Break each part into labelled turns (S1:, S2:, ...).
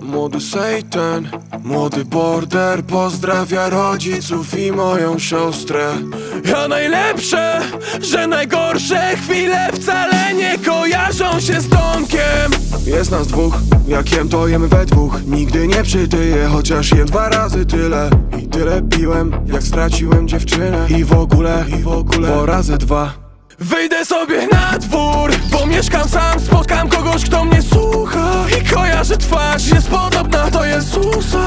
S1: Młody Satan, młody border Pozdrawia rodziców i moją siostrę. Ja najlepsze, że najgorsze chwile Wcale nie kojarzą się z Tomkiem. Jest nas dwóch, jak jem to jem we dwóch. Nigdy nie przytyję, chociaż jem dwa razy tyle. I tyle piłem, jak straciłem dziewczynę. I w ogóle, i w ogóle, po razy dwa. Wyjdę sobie na dwór, bo mieszkam sam Spotkam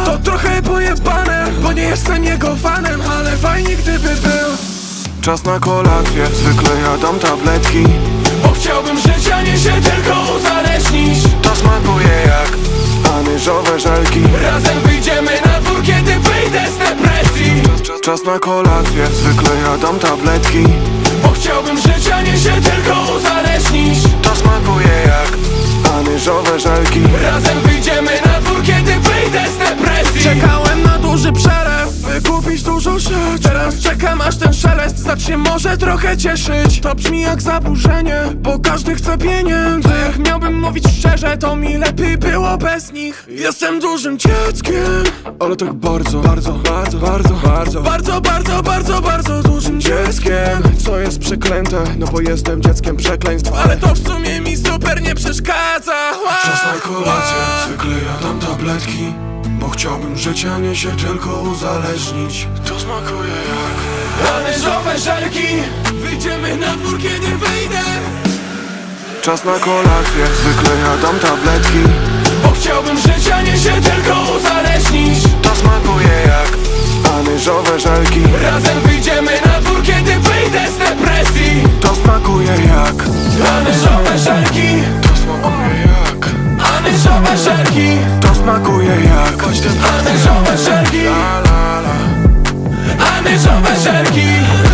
S1: To trochę pojebane, bo nie jestem jego fanem Ale fajnie gdyby był. Czas na kolację, zwykle jadam tabletki. Bo chciałbym żyć, a nie się tylko uzależnić. To smakuje jak anyżowe żelki. Razem wyjdziemy na dwór, kiedy wyjdę z depresji. Czas, na kolację, zwykle jadam tabletki. Bo chciałbym żyć, a nie się tylko uzależnić. To smakuje jak anyżowe żelki. Razem wyjdziemy na czekam aż ten szelest zacznie może trochę cieszyć. To brzmi jak zaburzenie, bo każdy chce pieniędzy. Jak miałbym mówić szczerze, to mi lepiej było bez nich. Jestem dużym dzieckiem, ale tak bardzo, bardzo, bardzo, bardzo, bardzo Bardzo, bardzo, bardzo, bardzo dużym dzieckiem. Co jest przeklęte, no bo jestem dzieckiem przekleństw Ale to w sumie mi super nie przeszkadza. Czas na kolację, zwykle jadam tabletki Bo chciałbym żyć, a nie się tylko uzależnić. To smakuje jak Anyżowe żelki. Wyjdziemy na dwór, kiedy wyjdę. Czas na kolację, zwykle jadam tabletki. Bo chciałbym żyć, a nie się tylko uzależnić. To smakuje jak anyżowe żelki. Razem wyjdziemy na serki